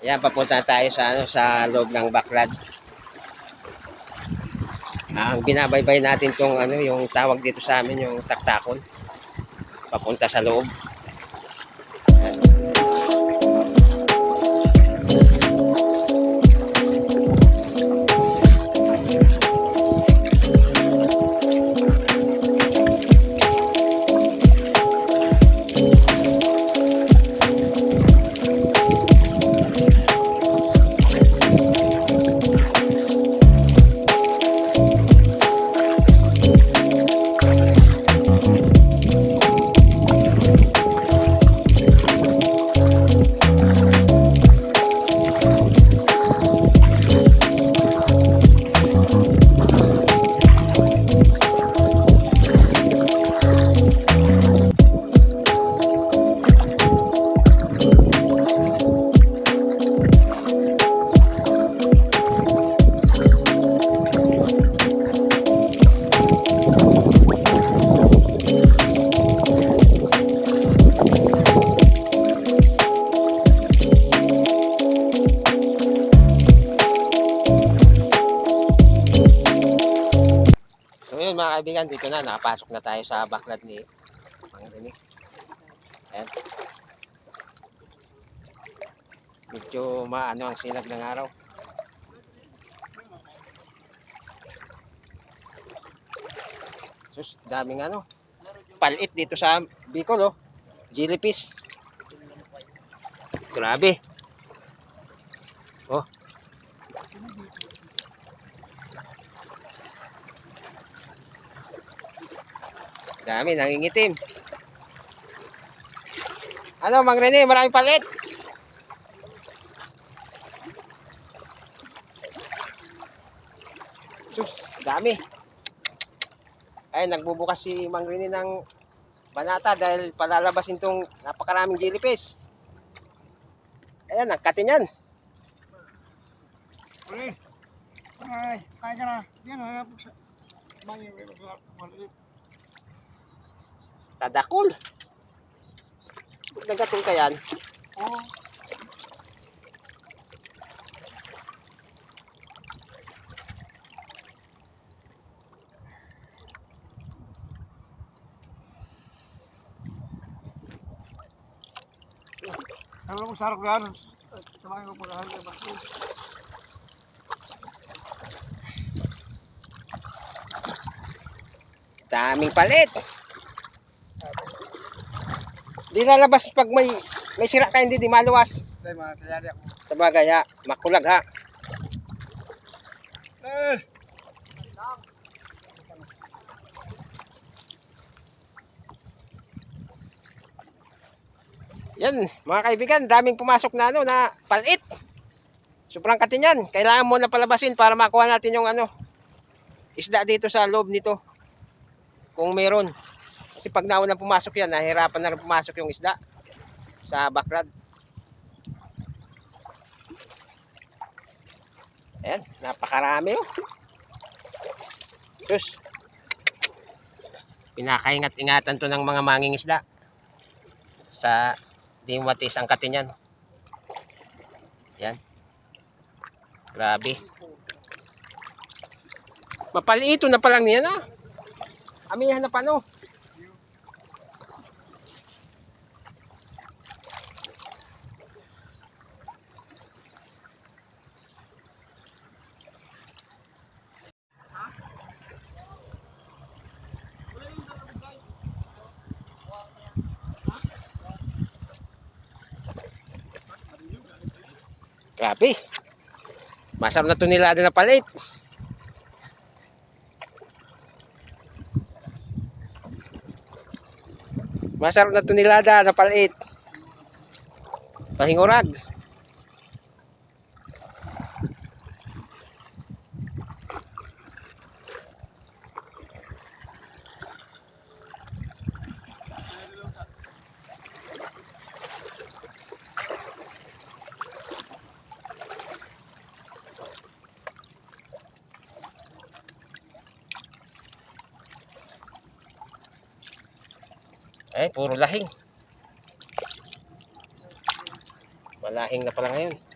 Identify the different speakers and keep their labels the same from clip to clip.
Speaker 1: Yan, papunta tayo sa, ano, sa loob ng backlad. Ang binabaybay natin tong ano, yung tawag dito sa amin, yung taktakon. Papunta sa loob. Kaibigan, dito na, nakapasok na tayo sa backlad ni Mang Rene. Ayan. Medyo maano ang sinag ng araw. Sus, daming ano. Palit dito sa Bicol, oh. Jellyfish. Grabe. Dami, nangingitim. Ano, Mang Rene, maraming palit. Sus, dami. Ay, nagbubukas si Mang Rene ng banata dahil palalabasin tong napakaraming jellyfish. Ayan, nagkatin yan.
Speaker 2: Uli. Ay, kaya ka na. Yan, hanap ko sa... Bayo, maliit.
Speaker 1: Tadakol. Nagating ka yan.
Speaker 2: Oo. Alam mo, sarap yan. Samahin ko pag hanggang bakit.
Speaker 1: Daming palit. Di lalabas pag may may sira ka hindi di maluwas.
Speaker 2: Dahil mga ako.
Speaker 1: Sa bagay ha, makulag ha.
Speaker 2: Eh!
Speaker 1: Yan, mga kaibigan, daming pumasok na ano na palit. Sobrang katin yan. Kailangan mo na palabasin para makuha natin yung ano isda dito sa loob nito. Kung meron. Kasi pag nauna pumasok yan, nahirapan na rin pumasok yung isda sa backlog. Ayan, napakarami oh. Sus. Pinakaingat-ingatan to ng mga manging isda. Sa di matis ang katin yan. Yan. Grabe. Mapaliito na palang niyan ah. Amihan na pa no. Grabe. Masarap na tonelada na palit. Masarap na tonelada na palit. Pahingurag. Eh, puro lahing. Malahing na pala ngayon.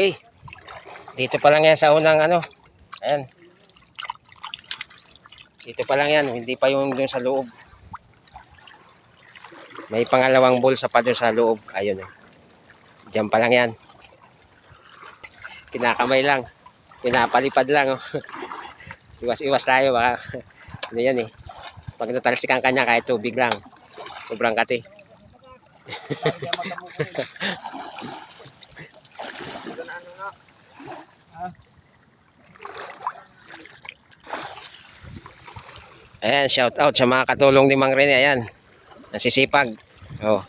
Speaker 1: Okay. Dito pa lang yan sa unang ano. Ayan. Dito pa lang yan. Hindi pa yung doon sa loob. May pangalawang bulsa pa doon sa loob. Ayun. eh. Diyan pa lang yan. Kinakamay lang. Pinapalipad lang. Oh. Iwas-iwas tayo. Baka, ano yan eh. Pag natalsikan ka niya kahit tubig lang. Sobrang kati. Ayan, shout out sa mga katulong ni Mang Rene. Ayan, nasisipag. Oh,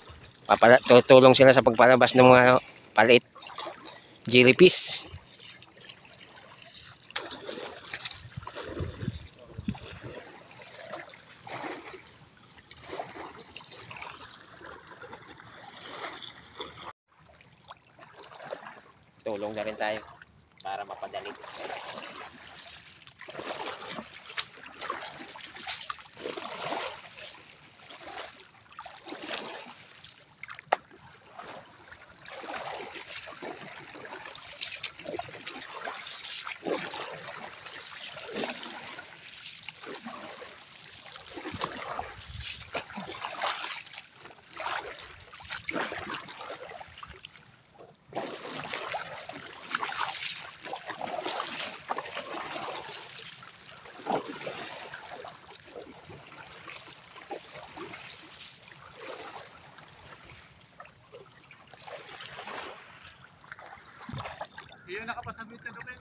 Speaker 1: tutulong sila sa pagpalabas ng mga palit. Jellyfish. Tulong na rin tayo para mapadali.
Speaker 2: Iyon nakapasabit na doon.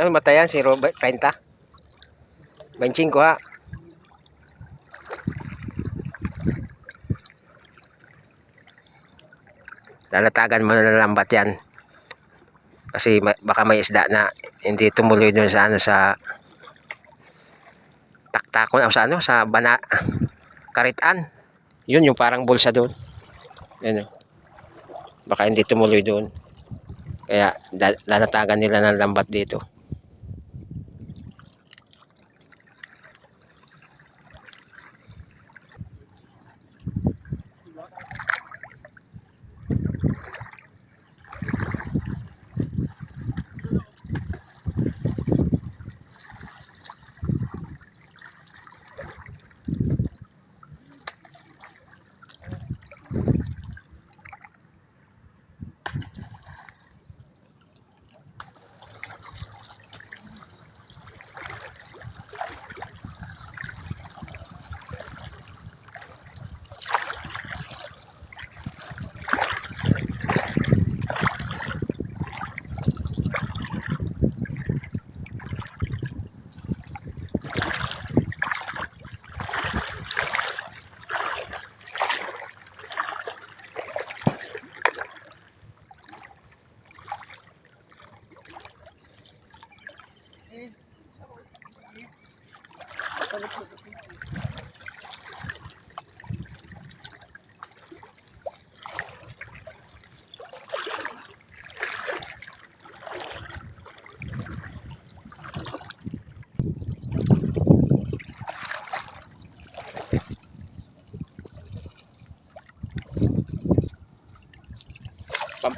Speaker 1: Ano matayan si Robert 30? 25 ha. Lalatagan mo na lambat yan. Kasi baka may isda na hindi tumuloy doon sa ano sa taktakon o sa ano sa bana karitan. Yun yung parang bulsa doon. Yan o. Baka hindi tumuloy doon. Kaya lalatagan nila ng lambat dito.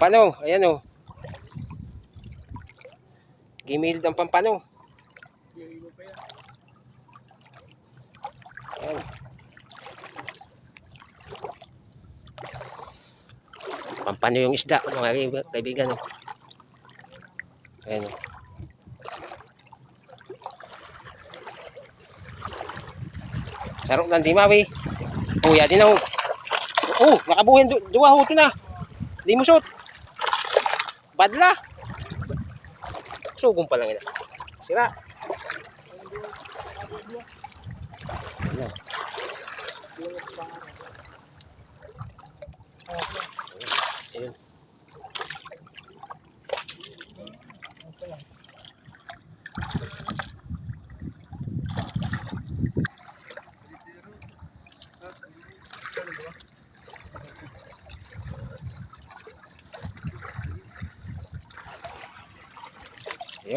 Speaker 1: Pampano, ayan o. Gimilid ang pampano. Ayan. Pampano yung isda, mga kaibigan- oh. Ayan o. Sarok ng dimawi. Kuya din ako. Oh, nakabuhin du duwa ho ito na. Di Badla. Sugong pa lang ina. Sira.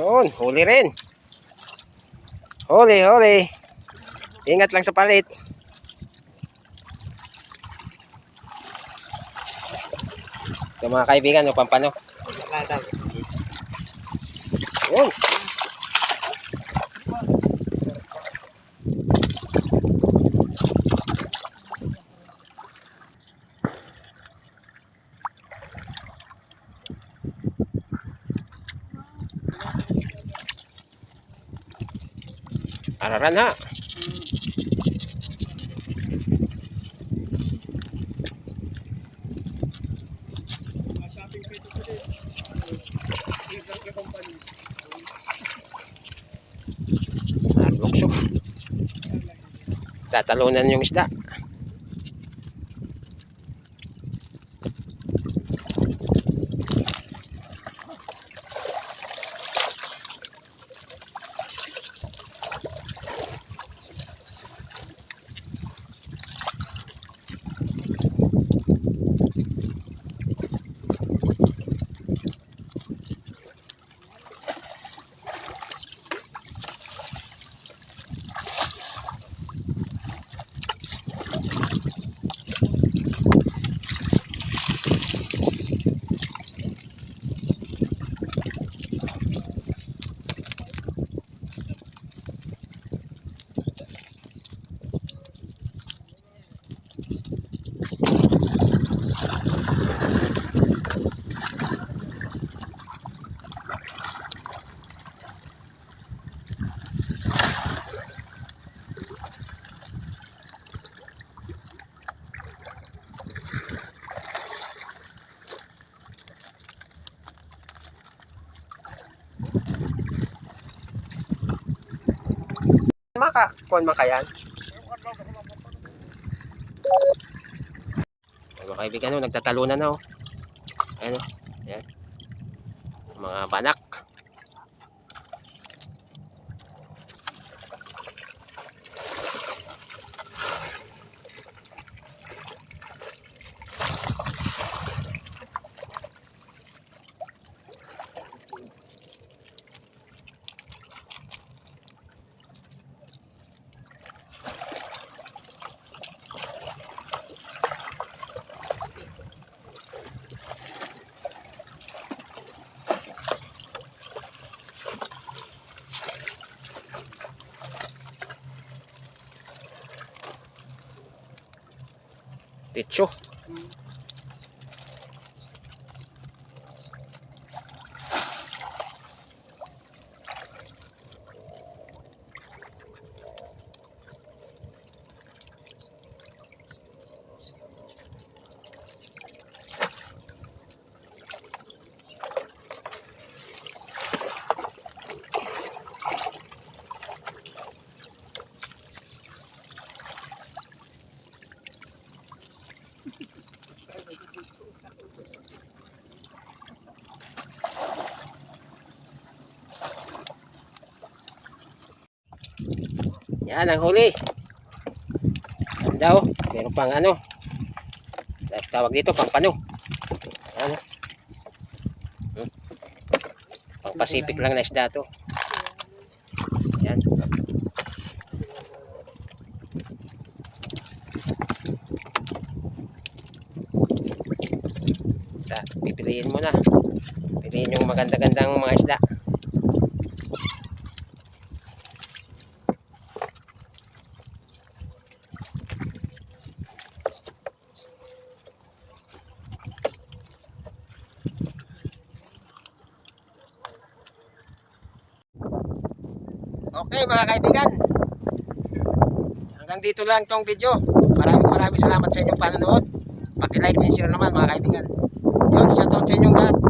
Speaker 1: Yun, huli rin. Huli, huli. Ingat lang sa palit. Ito mga kaibigan, o pampano. Yun. Araran ha.
Speaker 2: Mga shopping pito ko din. Illegal na company.
Speaker 1: Arbokso. Tatalunan yung isda. Kuan maka yan. Ay, mga kaibigan, no, nagtatalunan na oh. Ayan oh. Ayan. Mga banak. Петчух. Yan ang huli. Yan daw. Meron pang ano. Tawag dito, pang pano. Ano? Hmm. Pang Pacific lang na isda to. Yan. Sa, pipiliin mo na. Piliin yung maganda-gandang mga isda. Okay mga kaibigan. Hanggang dito lang tong video. Maraming maraming salamat sa inyong panonood. Paki-like and share naman mga kaibigan. Yun, shoutout sa inyong lahat.